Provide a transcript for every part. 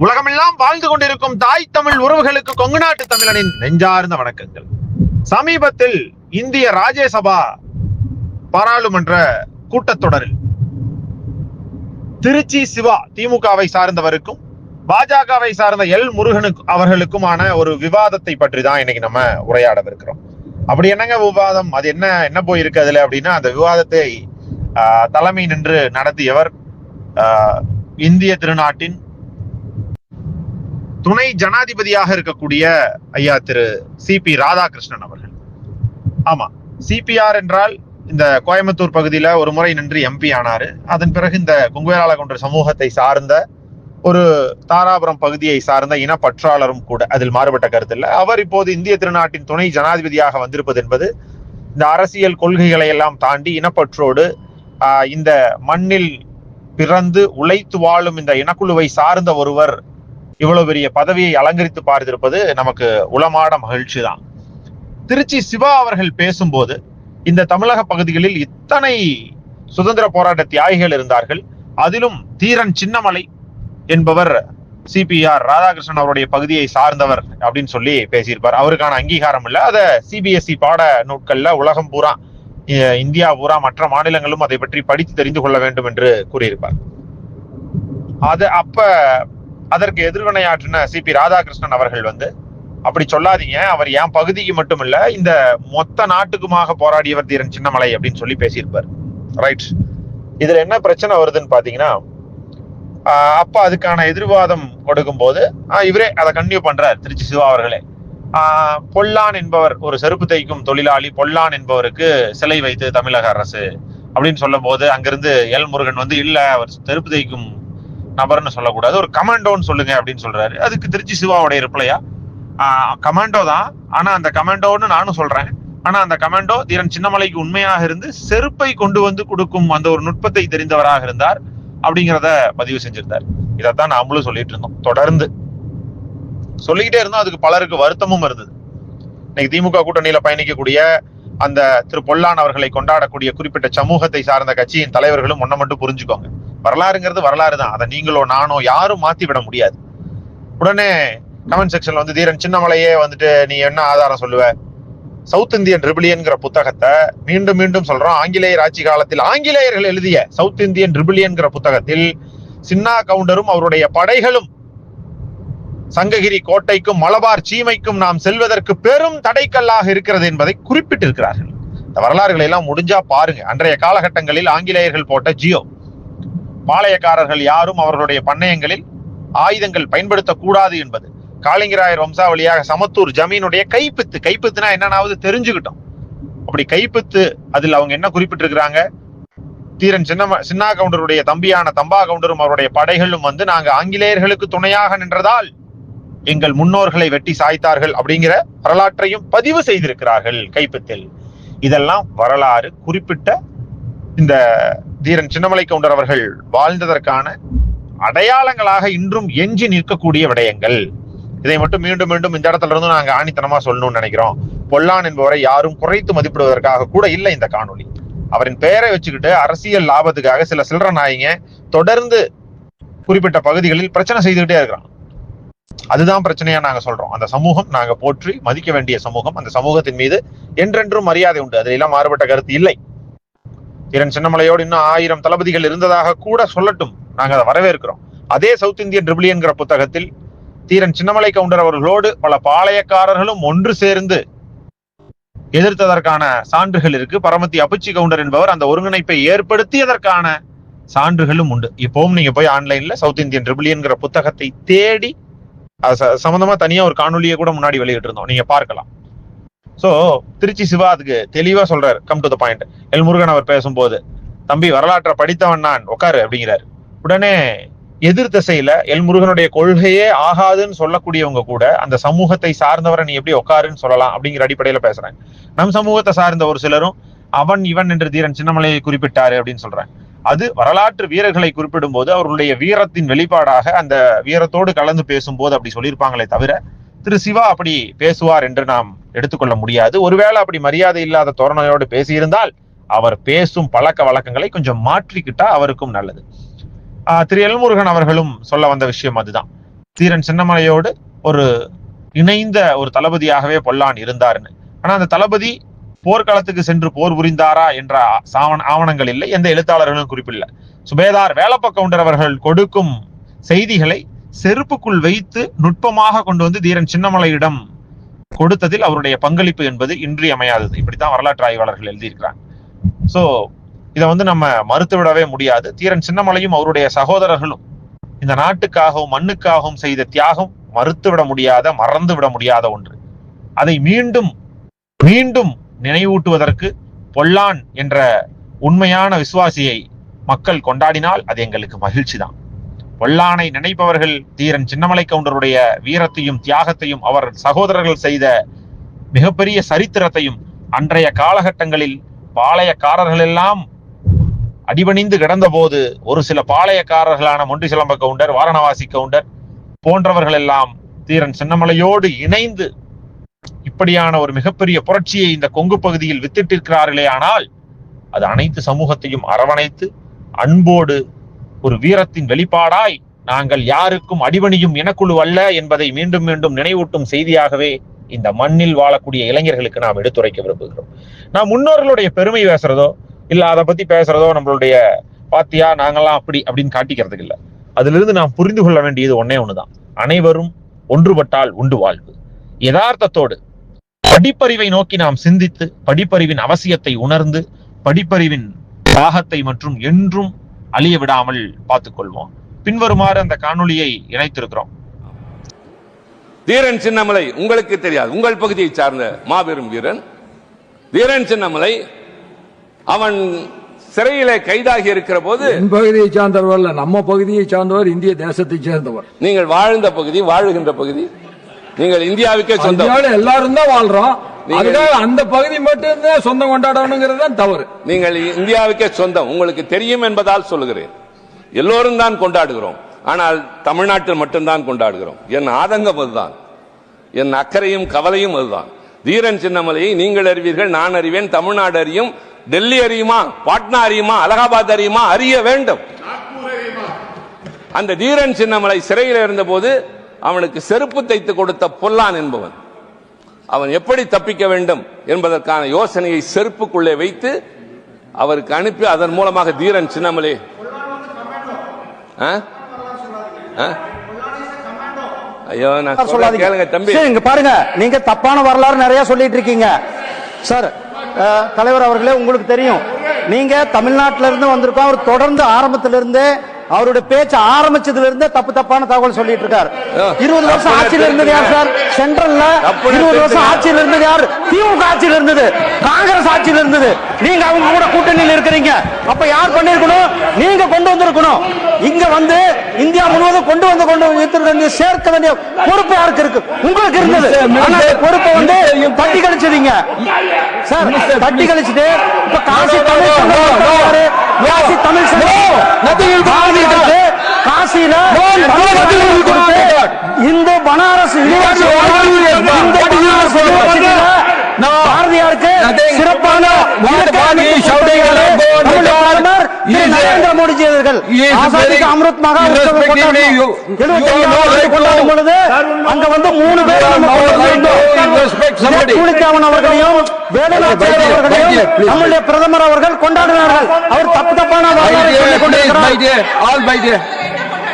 உலகமெல்லாம் வாழ்ந்து கொண்டிருக்கும் தாய் தமிழ் உறவுகளுக்கு கொங்கு நாட்டு தமிழனின் நெஞ்சார்ந்த வணக்கங்கள். சமீபத்தில் இந்திய ராஜ்யசபா பாராளுமன்ற கூட்டத்தொடரில் திருச்சி சிவா திமுகவை சார்ந்தவருக்கும் பாஜகவை சார்ந்த எல் முருகனுக்கு அவர்களுக்குமான ஒரு விவாதத்தை பற்றி தான் இன்னைக்கு நம்ம உரையாடவிருக்கிறோம். அப்படி என்னங்க விவாதம்? அது என்ன என்ன போயிருக்கு அதுல அப்படின்னா அந்த விவாதத்தை ஆஹ், தலைமை நின்று நடத்தியவர் ஆஹ், இந்திய திருநாட்டின் துணை ஜனாதிபதியாக இருக்கக்கூடிய ஐயா திரு சி பி ராதாகிருஷ்ணன் அவர்கள். ஆமா சிபிஆர் என்றால் இந்த கோயம்புத்தூர் பகுதியில ஒரு முறை நின்று எம்பி ஆனாரு. அதன் பிறகு இந்த குங்குவேலாள கொன்ற சமூகத்தை சார்ந்த ஒரு தாராபுரம் பகுதியை சார்ந்த இனப்பற்றாளரும் கூட அதில் மாறுபட்ட கருத்து இல்லை அவர் இப்போது இந்திய திருநாட்டின் துணை ஜனாதிபதியாக வந்திருப்பது என்பது இந்த அரசியல் கொள்கைகளை எல்லாம் தாண்டி இனப்பற்றோடு இந்த மண்ணில் பிறந்து உழைத்து வாழும் இந்த இனக்குழுவை சார்ந்த ஒருவர் இவ்வளவு பெரிய பதவியை அலங்கரித்து பார்த்திருப்பது நமக்கு உளமாட மகிழ்ச்சி தான் திருச்சி சிவா அவர்கள் பேசும்போது இந்த தமிழக பகுதிகளில் இத்தனை சுதந்திர போராட்ட தியாகிகள் இருந்தார்கள் அதிலும் தீரன் சின்னமலை என்பவர் சிபிஆர் ராதாகிருஷ்ணன் அவருடைய பகுதியை சார்ந்தவர் அப்படின்னு சொல்லி பேசியிருப்பார். அவருக்கான அங்கீகாரம் இல்லை. அதை சிபிஎஸ்இ பாட நூட்கள்ல உலகம் பூரா இந்தியா பூரா மற்ற மாநிலங்களும் அதை பற்றி படித்து தெரிந்து கொள்ள வேண்டும் என்று கூறியிருப்பார். அது அப்ப அதற்கு எதிர்வினையாற்றின சிபி ராதாகிருஷ்ணன் அவர்கள் வந்து அப்படி சொல்லாதீங்க அவர் என் பகுதிக்கு மட்டும் இல்ல இந்த மொத்த நாட்டுக்குமாக போராடியவர் தீரன் சின்னமலை அப்படின்னு சொல்லி பேசியிருப்பார். ரைட் இதுல என்ன பிரச்சனை வருதுன்னு பாத்தீங்கன்னா அப்ப அதுக்கான எதிர்வாதம் கொடுக்கும் போது இவரே அதை கண்டினியூ பண்றார் திருச்சி சிவா அவர்களே. பொல்லான் என்பவர் ஒரு செருப்பு தைக்கும் தொழிலாளி பொல்லான் என்பவருக்கு சிலை வைத்து தமிழக அரசு அப்படின்னு சொல்லும் போது அங்கிருந்து எல் முருகன் வந்து இல்ல அவர் செருப்பு தைக்கும் நபர்னு சொல்லக்கூடாது. ஒரு கமாண்டோன்னு சொல்லுங்க அப்படின்னு சொல்றாரு. அதுக்கு திருச்சி சிவாவுடைய ரிப்ளையா? கமாண்டோ தான். ஆனா அந்த கமாண்டோன்னு நானும் சொல்றேன். ஆனா அந்த கமாண்டோ தீரன் சின்னமலைக்கு உண்மையாக இருந்து செருப்பை கொண்டு வந்து கொடுக்கும் அந்த ஒரு நுட்பத்தை தெரிந்தவராக இருந்தார் அப்படிங்கிறத பதிவு செஞ்சிருந்தார். இதைத்தான் நாமளும் சொல்லிட்டு இருந்தோம். தொடர்ந்து. சொல்லிக்கிட்டே இருந்தோம். அதுக்கு பலருக்கு வருத்தமும் இருந்தது. இன்னைக்கு திமுக கூட்டணியில பயணிக்கக்கூடிய அந்த திரு பொல்லான் அவர்களை கொண்டாடக்கூடிய குறிப்பிட்ட சமூகத்தை சார்ந்த கட்சியின் தலைவர்களும் ஒன்ன மட்டும் புரிஞ்சுக்கோங்க. வரலாறுங்கிறது வரலாறு தான். அதை நீங்களோ நானோ யாரும் மாத்தி விட முடியாது. உடனே கமெண்ட் செக்ஷன்ல வந்து தீரன் சின்னமலையே வந்துட்டு நீ என்ன ஆதாரம் சொல்லுவ? சவுத் இந்தியன் ரிபிலியன்கிற புத்தகத்தை மீண்டும் மீண்டும் சொல்றோம். ஆங்கிலேயர் ஆட்சி காலத்தில் ஆங்கிலேயர்கள் எழுதிய சவுத் இந்தியன் ரிபிலியன்கிற புத்தகத்தில் சின்னா கவுண்டரும் அவருடைய படைகளும் சங்ககிரி கோட்டைக்கும் மலபார் சீமைக்கும் நாம் செல்வதற்கு பெரும் தடைக்கல்லாக இருக்கிறது என்பதை குறிப்பிட்டிருக்கிறார்கள். இந்த வரலாறுகளை எல்லாம் முடிஞ்சா பாருங்க. அன்றைய காலகட்டங்களில் ஆங்கிலேயர்கள் போட்ட ஜியோ. பாளையக்காரர்கள் யாரும் அவர்களுடைய பண்ணையங்களில் ஆயுதங்கள் பயன்படுத்தக்கூடாது என்பது. காளிங்கராயர் வம்சாவளியாக சமத்தூர் ஜமீனுடைய கைப்பித்து கைப்பித்துனா என்னன்னாவது தெரிஞ்சுக்கிட்டோம். அப்படி கைப்பித்து அதில் அவங்க என்ன குறிப்பிட்டிருக்கிறாங்க? தீரன் சின்ன சின்னா கவுண்டருடைய தம்பியான தம்பா கவுண்டரும் அவருடைய படைகளும் வந்து நாங்க ஆங்கிலேயர்களுக்கு துணையாக நின்றதால் எங்கள் முன்னோர்களை வெட்டி சாய்த்தார்கள் அப்படிங்கிற வரலாற்றையும் பதிவு செய்திருக்கிறார்கள் கைப்பத்தில். இதெல்லாம் வரலாறு குறிப்பிட்ட இந்த தீரன் சின்னமலை கவுண்டர் அவர்கள் வாழ்ந்ததற்கான அடையாளங்களாக இன்றும் எஞ்சி நிற்கக்கூடிய விடயங்கள். இதை மட்டும் மீண்டும் மீண்டும் இந்த இடத்துல இருந்து நாங்க ஆணித்தனமா சொல்லணும்னு நினைக்கிறோம். பொல்லான் என்பவரை யாரும் குறைத்து மதிப்பிடுவதற்காக கூட இல்லை இந்த காணொளி. அவரின் பெயரை வச்சுக்கிட்டு அரசியல் லாபத்துக்காக சில சில்லற நாயிங்க தொடர்ந்து குறிப்பிட்ட பகுதிகளில் பிரச்சனை செய்துகிட்டே இருக்கிறான். அதுதான் பிரச்சனையா நாங்க சொல்றோம். அந்த சமூகம் நாங்க போற்றி மதிக்க வேண்டிய சமூகம் அந்த சமூகத்தின் மீது என்றென்றும் மரியாதை உண்டு. அதுல எல்லாம் மாறுபட்ட கருத்து இல்லை. திறன் சின்னமலையோடு இன்னும் ஆயிரம் தளபதிகள் இருந்ததாக கூட சொல்லட்டும். நாங்க அதை வரவேற்கிறோம். அதே சவுத் இந்தியன் ட்ரிபிளியன்கிற புத்தகத்தில் தீரன் சின்னமலை கவுண்டர் அவர்களோடு பல பாளையக்காரர்களும் ஒன்று சேர்ந்து எதிர்த்ததற்கான சான்றுகள் இருக்கு. பரமத்தி அப்புச்சி கவுண்டர் என்பவர் அந்த ஒருங்கிணைப்பை ஏற்படுத்தியதற்கான சான்றுகளும் உண்டு. இப்பவும் நீங்க போய் ஆன்லைன்ல சவுத் இந்தியன் ட்ரிபிளியன்கிற புத்தகத்தை தேடி சம்பந்தமா தனியா ஒரு காணொலியை கூட முன்னாடி வெளியிட்டு இருந்தோம் நீங்க பார்க்கலாம். சோ திருச்சி சிவா அதுக்கு தெளிவா சொல்றாரு. Come to the point L Murugan அவர் பேசும்போது தம்பி வரலாற்றை படித்தவன் நான். உட்காரு அப்படிங்கிறாரு. உடனே எதிர் திசையில எல் முருகனுடைய கொள்கையே ஆகாதுன்னு சொல்லக்கூடியவங்க கூட அந்த சமூகத்தை சார்ந்தவரை நீ எப்படி உட்காருன்னு சொல்லலாம் அப்படிங்கிற அடிப்படையில பேசுறேன். நம் சமூகத்தை சார்ந்த ஒரு சிலரும் அவன் இவன் என்று தீரன் சின்னமலையை குறிப்பிட்டாரு அப்படின்னு சொல்றேன். அது வரலாற்று வீரர்களை குறிப்பிடும் போது அவர்களுடைய வீரத்தின் வெளிப்பாடாக அந்த வீரத்தோடு கலந்து பேசும்போது அப்படி சொல்லியிருப்பாங்களே தவிர திரு சிவா அப்படி பேசுவார் என்று நாம் எடுத்துக்கொள்ள முடியாது. ஒருவேளை அப்படி மரியாதை இல்லாத தோரணையோடு பேசியிருந்தால் அவர் பேசும் பழக்க வழக்கங்களை கொஞ்சம் மாற்றிக்கிட்டா அவருக்கும் நல்லது. ஆஹ் திரு எல்முருகன் அவர்களும் சொல்ல வந்த விஷயம் அதுதான். தீரன் சின்னமலையோடு ஒரு இணைந்த ஒரு தளபதியாகவே பொல்லான் இருந்தாருன்னு ஆனா அந்த தளபதி போர்க்களத்துக்கு சென்று போர் புரிந்தாரா என்ற சாவண ஆவணங்கள் இல்லை எந்த எழுத்தாளர்களும் குறிப்பில்லை. சுபேதார் வேலப்ப கவுண்டர் அவர்கள் கொடுக்கும் செய்திகளை செருப்புக்குள் வைத்து நுட்பமாக கொண்டு வந்து தீரன் சின்னமலையிடம் கொடுத்ததில் அவருடைய பங்களிப்பு என்பது இன்றியமையாதது. இப்படித்தான் வரலாற்று ஆய்வாளர்கள் எழுதியிருக்கிறாங்க. சோ இதை வந்து நம்ம மறுத்துவிடவே முடியாது. தீரன் சின்னமலையும் அவருடைய சகோதரர்களும் இந்த நாட்டுக்காகவும் மண்ணுக்காகவும் செய்த தியாகம் மறுத்து விட முடியாத மறந்து விட முடியாத ஒன்று. அதை மீண்டும் மீண்டும் நினைவூட்டுவதற்கு பொல்லான் என்ற உண்மையான விசுவாசியை மக்கள் கொண்டாடினால் அது எங்களுக்கு மகிழ்ச்சி தான் பொல்லானை நினைப்பவர்கள் தீரன் சின்னமலை கவுண்டருடைய வீரத்தையும் தியாகத்தையும் அவர் சகோதரர்கள் செய்த மிகப்பெரிய சரித்திரத்தையும் அன்றைய காலகட்டங்களில் பாளையக்காரர்கள் எல்லாம் அடிபணிந்து கிடந்த போது ஒரு சில பாளையக்காரர்களான மொண்டி சிலம்ப கவுண்டர் வாரணவாசி கவுண்டர் போன்றவர்கள் எல்லாம் தீரன் சின்னமலையோடு இணைந்து இப்படியான ஒரு மிகப்பெரிய புரட்சியை இந்த கொங்கு பகுதியில் வித்திட்டிருக்கிறார்களே ஆனால் அது அனைத்து சமூகத்தையும் அரவணைத்து அன்போடு ஒரு வீரத்தின் வெளிப்பாடாய் நாங்கள் யாருக்கும் அடிபணியும் இனக்குழு அல்ல என்பதை மீண்டும் மீண்டும் நினைவூட்டும் செய்தியாகவே இந்த மண்ணில் வாழக்கூடிய இளைஞர்களுக்கு நாம் எடுத்துரைக்க விரும்புகிறோம். நாம் முன்னோர்களுடைய பெருமை பேசுறதோ இல்ல அதை பத்தி பேசுறதோ நம்மளுடைய பாத்தியா நாங்கெல்லாம் அப்படி அப்படின்னு காட்டிக்கிறதுக்கு இல்ல. அதுல இருந்து நாம் புரிந்து கொள்ள வேண்டியது ஒன்னே ஒண்ணுதான். அனைவரும் ஒன்றுபட்டால் உண்டு வாழ்வு. யதார்த்தத்தோடு படிப்பறிவை நோக்கி நாம் சிந்தித்து படிப்பறிவின் அவசியத்தை உணர்ந்து படிப்பறிவின் தாகத்தை மற்றும் என்றும் அழிய விடாமல் பார்த்துக் கொள்வோம். பின்வருமாறு அந்த காணொளியை இணைத்திருக்கிறோம். தீரன் சின்னமலை உங்களுக்கு தெரியாது. உங்கள் பகுதியை சார்ந்த மாபெரும் வீரன். தீரன் சின்னமலை அவன் சிறையிலே கைதாகி இருக்கிற போது என் பகுதியை சார்ந்தவர் அல்ல நம்ம பகுதியை சார்ந்தவர் இந்திய தேசத்தை சேர்ந்தவர். நீங்கள் வாழ்ந்த பகுதி வாழுகின்ற பகுதி. நீங்கள் இந்தியாவுக்கே சொந்தம். எல்லாரும் தான் வாழ்றோம். அந்த பகுதி மட்டும் தான் சொந்தம் கொண்டாடணுங்கிறது தான் தவறு. நீங்கள் இந்தியாவுக்கே சொந்தம். உங்களுக்கு தெரியும் என்பதால் சொல்லுகிறேன். எல்லோரும் தான் கொண்டாடுகிறோம். ஆனால் தமிழ்நாட்டில் மட்டும்தான் கொண்டாடுகிறோம். என் ஆதங்கம் அதுதான். என் அக்கறையும் கவலையும் அதுதான். தீரன் சின்னமலையை நீங்கள் அறிவீர்கள் நான் அறிவேன். தமிழ்நாடு அறியும் டெல்லி அறியுமா பாட்னா அறியுமா அலகாபாத் அறியுமா அறிய வேண்டும். அந்த தீரன் சின்னமலை சிறையில் இருந்தபோது அவனுக்கு செருப்பு தைத்து கொடுத்த பொல்லான் என்பவன். அவன் எப்படி தப்பிக்க வேண்டும் என்பதற்கான யோசனையை செருப்புக்குள்ளே வைத்து அவருக்கு அனுப்பி அதன் மூலமாக தீரன் சின்னமலை? ஐயோ நான் சொல்லாதீங்க. கேளுங்க தம்பி. இங்க பாருங்க. நீங்க தப்பான வரலாறு நிறைய சொல்லிட்டு இருக்கீங்க. சார் தலைவர் அவர்களே உங்களுக்கு தெரியும். நீங்க தமிழ்நாட்டில இருந்து வந்திருக்கோம். அவர் தொடர்ந்து ஆரம்பத்துல இருந்தே அவருடைய பேச்சு ஆரம்பிச்சதுல இருந்தே தப்பு தப்பான தகவல் சொல்லிட்டு இருக்காரு. இருபது வருஷம் ஆட்சியில இருந்தது யார் சார்? சென்ட்ரல்ல இருபது வருஷம். ஆட்சியில இருந்தது யார்? திமுக ஆட்சியில இருந்தது. காங்கிரஸ் ஆட்சியில இருந்தது. நீங்க அவங்க கூட கூட்டணியில் இருக்கிறீங்க. அப்ப யார் பண்ணிருக்கணும்? நீங்க கொண்டு வந்திருக்கணும். இங்க வந்து இந்தியா முழுவதும் கொண்டு வந்து கொண்டு வைத்திருக்க சேர்க்க வேண்டிய பொறுப்பு யாருக்கு இருக்கு? உங்களுக்கு இருந்தது. ஆனா பொறுப்பை வந்து தட்டி கழிச்சதீங்க சார் தட்டி கழிச்சுட்டு இப்ப காசி தமிழ். காசி தமிழ் காசியில இந்த பனாரஸ் யூனிவர்சிட்டி பாரதியாருக்கு சிறப்பான நரேந்திர மோடிஜி அவர்கள். அமிர்த் மகா உற்சவம் கொண்டாடினோம். 75 ஆண்டு கொண்டாடும் பொழுது அங்க வந்து மூணு பேர் அவர்களையும் வேலுநாச்சியார் அவர்களையும் நம்முடைய பிரதமர் அவர்கள் கொண்டாடினார்கள். அவர் தப்பு தப்பான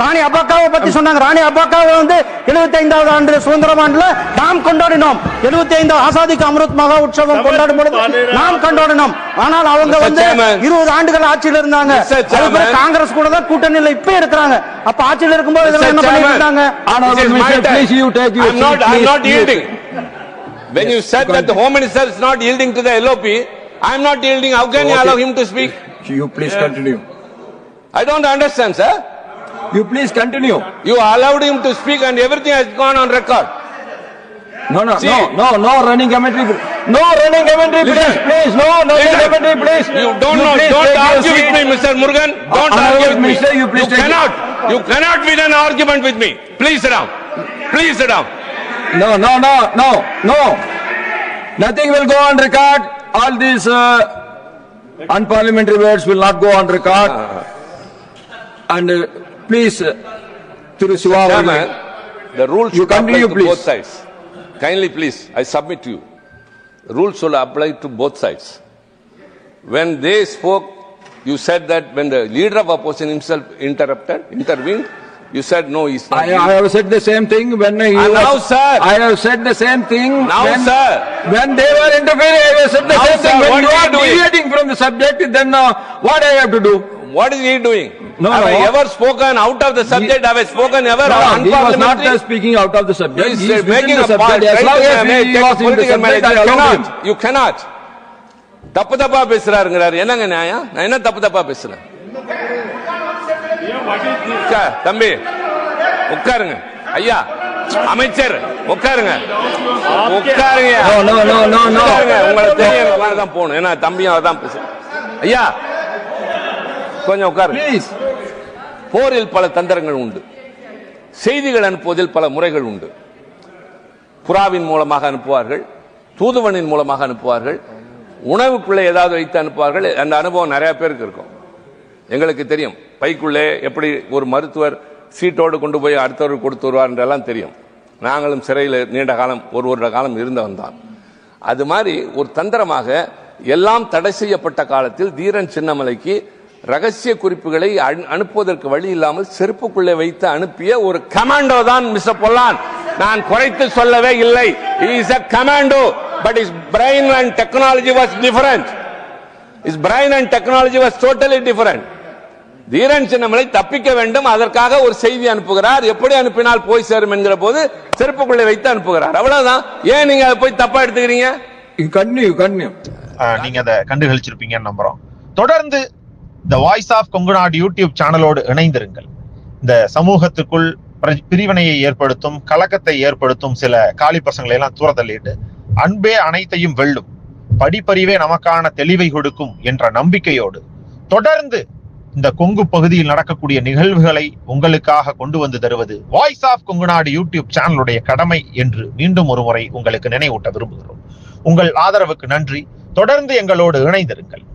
ராணி அப்பாக்காவை பத்தி சொன்னாங்க ராணி அப்பாக்காவை வந்து 75வது ஆண்டு சுதந்திரம் ஆண்டுல நாம் கொண்டாடினோம் 75 ஆசாதிக்கு அமிர்த் மகா உற்சவம் கொண்டாடும் பொழுது நாம் கொண்டாடினோம் ஆனால் அவங்க. வந்து. 20 ஆண்டுகள் ஆட்சியில் இருந்தாங்க. காங்கிரஸ் கூட தான் கூட்டணியில இப்ப இருக்கிறாங்க அப்ப ஆட்சியில் இருக்கும்போது இதெல்லாம் என்ன பண்ணிட்டு இருந்தாங்க This is my time. I'm not, I'm not yielding. When you said that the Home Minister is not yielding to the LOP, I'm not yielding. How can you Okay. allow him to speak? You please continue. I don't understand, sir. You please continue. You allowed him to speak and everything has gone on record. No, no, See. no, no, no running commentary. No running commentary, please, please, no, no running Listen. commentary, please. You don't know, please don't argue with me, Mr. Murugan. Uh, don't Honorable argue with me. You please it. cannot, you cannot win an argument with me. Please sit down. Please sit down. No, no, no, no, no. Nothing will go on record. All these uh, unparliamentary words will not go on record. Uh, and uh, please, uh, Thiru Siva, Chairman, The rules You should apply to please. both sides. Kindly, please, I submit to you. The rules should apply to both sides. When they spoke, you said that when the leader of opposition himself interrupted, intervened, you said, no, he's not. I, I have said the same thing when he And was. now, sir. I have said the same thing. Now, when, sir. When they were interfering, I have said the Now, same sir, thing. When what you are are deviating from the subject, then uh, what I have to do? What is he doing? No, Have I no. ever spoken out of the subject? Have I spoken ever No, he was not uh, speaking out of the subject. He's He is within making a point. As long as he take was in the subject. I You allowed him. cannot, you cannot. தப்பு தப்பா பேசுறாருங்கிறாரு என்னங்க நியாயம் நான் என்ன தப்பு தப்பா பேசுறேன் தம்பி உட்காருங்க ஐயா அமைச்சர் உட்காருங்க உட்காருங்க No, no, no, no, no. உட்காருங்க உங்களுக்கு தெரியும் தான் போகணும் ஏன்னா தம்பியும் அதான் பேசுறேன் ஐயா கொஞ்சம் Please. போரில் பல தந்திரங்கள் உண்டு. செய்திகள் அனுப்புவதில் பல முறைகள் உண்டு. புறாவின் மூலமாக அனுப்புவார்கள் தூதுவனின் மூலமாக அனுப்புவார்கள் உணவு பிள்ளை ஏதாவது வைத்து அனுப்புவார்கள் அந்த அனுபவம் நிறைய பேருக்கு இருக்கும். எங்களுக்கு தெரியும். பைக்குள்ளே எப்படி ஒரு மருத்துவர் சீட்டோடு கொண்டு போய் அடுத்தவர் கொடுத்து வருவார் என்றெல்லாம் தெரியும். நாங்களும் சிறையில் நீண்ட காலம் ஒரு வருட காலம் இருந்தவன் தான். அது மாதிரி ஒரு தந்திரமாக எல்லாம் தடை செய்யப்பட்ட காலத்தில் தீரன் சின்னமலைக்கு ரகசிய குறிப்புகளை அனு- அனுப்புவதற்கு வழி இல்லாமல் செருப்புக்குள்ளே வைத்து அனுப்பிய ஒரு கமாண்டோ தான் மிஸ்டர் பொல்லான். நான் குறைத்து சொல்லவே இல்லை. Is a commando but is brain and technology was different is brain and technology was totally different Dheeran Chinnamalai தப்பிக்க வேண்டும். அதற்காக ஒரு செய்தி அனுப்புகிறார். எப்படி அனுப்பினால் போய் சேரும் என்கிற போது செருப்புக்குள்ளே வைத்து அனுப்புகிறார். அவ்வளவுதான். ஏன் நீங்க அதை போய் தப்பா எடுத்துக்கிறீங்க? Continue. ஆஹ் நீங்க அதை கண்டுகளிச்சிருப்பீங்கன்னு நம்புறோம். தொடர்ந்து the voice of Kongunadu YouTube சேனலோடு இணைந்திருங்கள். இந்த சமூகத்துக்குள் பிர- பிரிவினையை ஏற்படுத்தும் கலக்கத்தை ஏற்படுத்தும் சில காலி பசங்களை எல்லாம் தூர தள்ளிட்டு அன்பே அனைத்தையும் வெல்லும் படிப்பறிவே நமக்கான தெளிவை கொடுக்கும் என்ற நம்பிக்கையோடு தொடர்ந்து இந்த கொங்கு பகுதியில் நடக்கக்கூடிய நிகழ்வுகளை உங்களுக்காக கொண்டு வந்து தருவது வாய்ஸ் ஆஃப் கொங்குநாடு யூடியூப் சேனலுடைய கடமை என்று மீண்டும் ஒரு முறை உங்களுக்கு நினைவூட்ட விரும்புகிறோம். உங்கள் ஆதரவுக்கு நன்றி. தொடர்ந்து எங்களோடு இணைந்திருங்கள்.